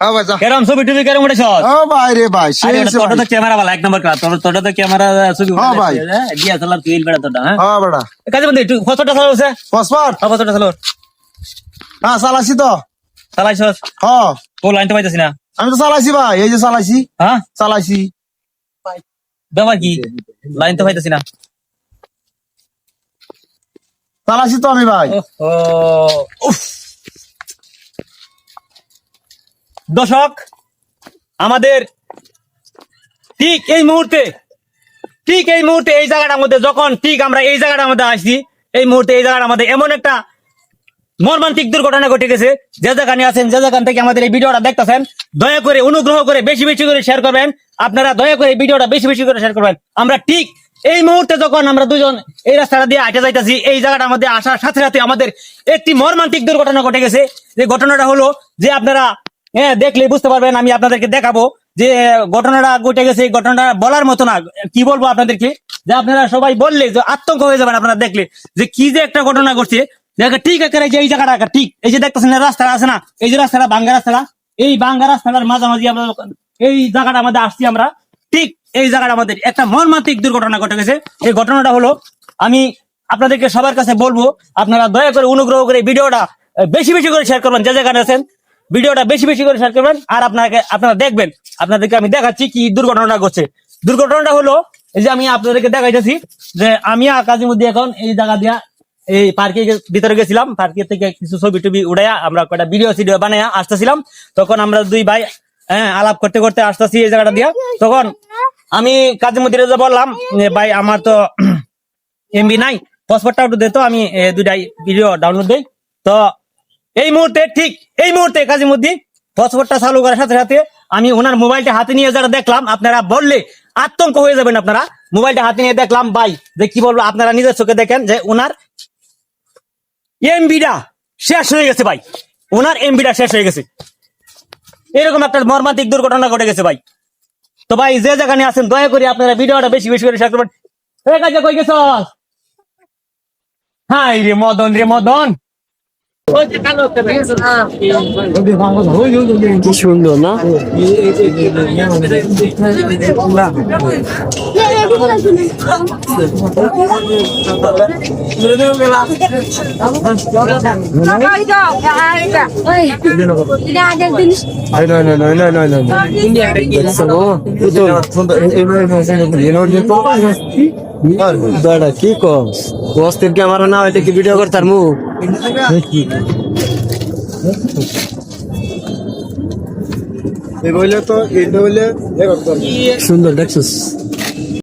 হ্যাঁ কেরম ছবি টবি কেরম উঠেছ? ও ভাই রে ভাই তোটা তো ক্যামেরা বালা এক নম্বর ক্লাস তোর তোটা তো ক্যামেরা ছবি হ্যাঁ ভাই। দিয়া চালার তুই বেড়া তোটা হ্যাঁ? হ্যাঁ বেটা কাজে বন্ধু একটু ফটোটা চালাও সে। পাসপোর্ট ফটোটা চালাও। হ্যাঁ চালাইছি তো। চালাইছস হ্যাঁ। ও লাইন তো পাইতেছি না। আমি তো চালাইছি ভাই এই যে চালাইছি। হ্যাঁ? চালাইছি। ব্যাপার কি? লাইন তো পাইতেছি না। চালাইছি তো আমি ভাই। ও উফ। দর্শক, আমাদের ঠিক এই মুহূর্তে, ঠিক এই মুহূর্তে এই জায়গাটার মধ্যে যখন ঠিক আমরা এই জায়গাটার মধ্যে আসছি, এই মুহূর্তে এই জায়গাটার মধ্যে এমন একটা মর্মান্তিক দুর্ঘটনা ঘটে গেছে। যে যেখানে আছেন, যে যেখান থেকে আমাদের এই ভিডিওটা দেখতেছেন, দয়া করে অনুগ্রহ করে বেশি বেশি করে শেয়ার করবেন। আপনারা দয়া করে ভিডিওটা বেশি বেশি করে শেয়ার করবেন। আমরা ঠিক এই মুহূর্তে যখন আমরা দুজন এই রাস্তাটা দিয়ে আটে যাইতেছি, এই জায়গাটার মধ্যে আসার সাথে সাথে আমাদের একটি মর্মান্তিক দুর্ঘটনা ঘটে গেছে। যে ঘটনাটা হলো যে আপনারা হ্যাঁ দেখলে বুঝতে পারবেন, আমি আপনাদেরকে দেখাবো যে ঘটনাটা ঘটে গেছে ঘটনাটা বলার মতো না। কি বলব আপনাদেরকে? যে আপনারা সবাই বললে যে আতঙ্ক হয়ে যাবেন আপনারা দেখলে। যে কি যে একটা ঘটনা ঘটছে ঠিক একেবারে যে এই জায়গাটা ঠিক। এই যে দেখতেছেন রাস্তাটা আছে না? এই যে রাস্তাটা বাঙ্গা রাস্তাটা? এই বাঙ্গা রাস্তাটার মাঝামাঝি আমরা এই জায়গাটা আমাদের আসছি আমরা, ঠিক এই জায়গাটা আমাদের একটা মর্মান্তিক দুর্ঘটনা ঘটে গেছে। এই ঘটনাটা হলো, আমি আপনাদেরকে সবার কাছে বলব, আপনারা দয়া করে অনুগ্রহ করে ভিডিওটা বেশি বেশি করে শেয়ার করবেন, যে জায়গায় আছেন। ভিডিওটা বেশি বেশি করে শেয়ার করবেন আর আপনাকে, আপনারা দেখবেন। আপনাদেরকে আমি দেখাচ্ছি কি দুর্ঘটনাটা ঘটছে। দুর্ঘটনাটা হলো, এই যে আমি আপনাদেরকে দেখাইতেছি যে আমি আকাশের মধ্যে এখন এই জায়গা দিয়া এই পার্কে ভিতরে গেছিলাম। পার্কে থেকে কিছু ছবি টবি উড়াইয়া আমরা কয়টা ভিডিও সিডিও বানাইয়া আসতেছিলাম। তখন আমরা দুই ভাই হ্যাঁ আলাপ করতে করতে আসতেছি এই জায়গাটা দিয়া। তখন আমি কাজী যে বললাম যে, ভাই, আমার তো এমবি নাই পাসপোর্টটা একটু দে তো, আমি দুইটাই ভিডিও ডাউনলোড দেই। তো এই মুহূর্তে ঠিক এই মুহূর্তে কাজী মুদ্দি পাসপোর্টটা চালু করার সাথে সাথে আমি ওনার মোবাইলটা হাতে নিয়ে যারা দেখলাম, আপনারা বললে আতঙ্ক হয়ে যাবেন আপনারা। মোবাইলটা হাতে নিয়ে দেখলাম, ভাই, যে কি বলব, আপনারা নিজের চোখে দেখেন যে ওনার এমবিটা শেষ হয়ে গেছে, ভাই। ওনার এমবিটা শেষ হয়ে গেছে। এরকম একটা মর্মান্তিক দুর্ঘটনা ঘটে গেছে, ভাই। তো ভাই, যে জায়গায় আছেন, দয়া করে আপনারা ভিডিওটা বেশি বেশি করে শেয়ার করবেন। কই গেছ রে মদন রে মদন। কি সুন্দর না কি কম অস্থির ক্যামেরা না হইলে কি ভিডিও করতার মু এ বইলে তো এটা বইলে সুন্দর দেখছিস?